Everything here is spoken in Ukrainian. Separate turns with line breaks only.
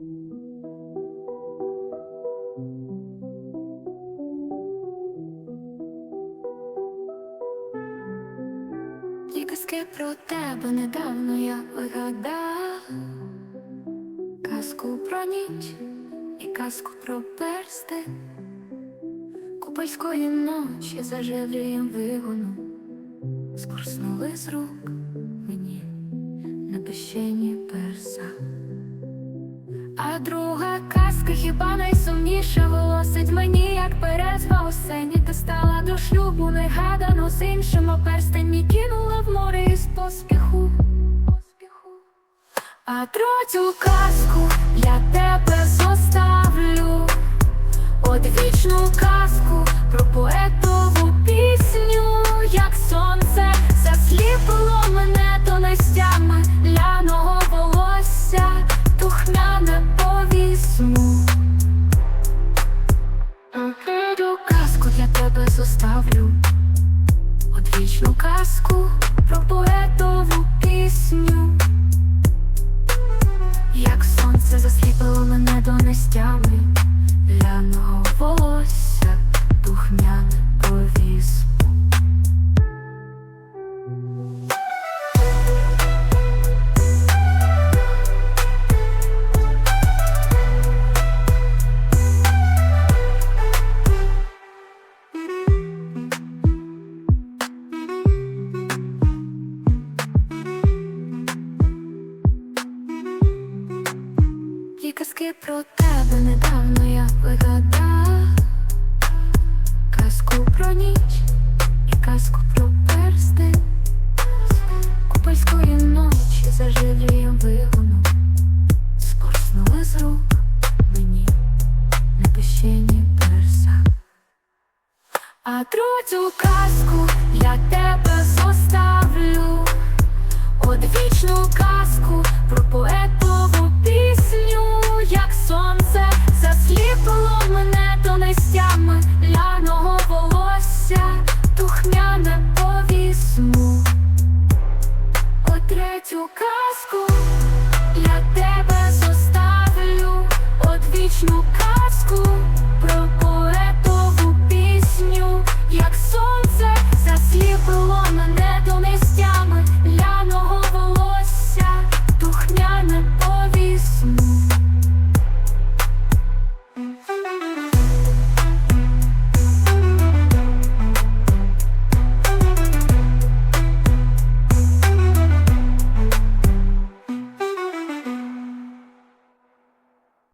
Ті казки про тебе недавно я вигадав Казку про ніч і казку про персти. Купальської ночі за жеврієм вигону Скорснули з рук мені на пещені перса А друга казка хіба найсумніша? Волосить мені, як перезва осені. Та стала до шлюбу негадано з іншим. А перстень мій кинула в море із поспіху. А третю казку Одвічну казку про поетову пісню. Як сонце засліпило мене до нестями ляного волосся, казки про тебе недавно я вигадав Казку про ніч і казку про персти Купальської ночі за живлієм вигону Спорснули з рук мені на пещені перса. А третю казку для казку, я тебе зоставлю одвічну казку.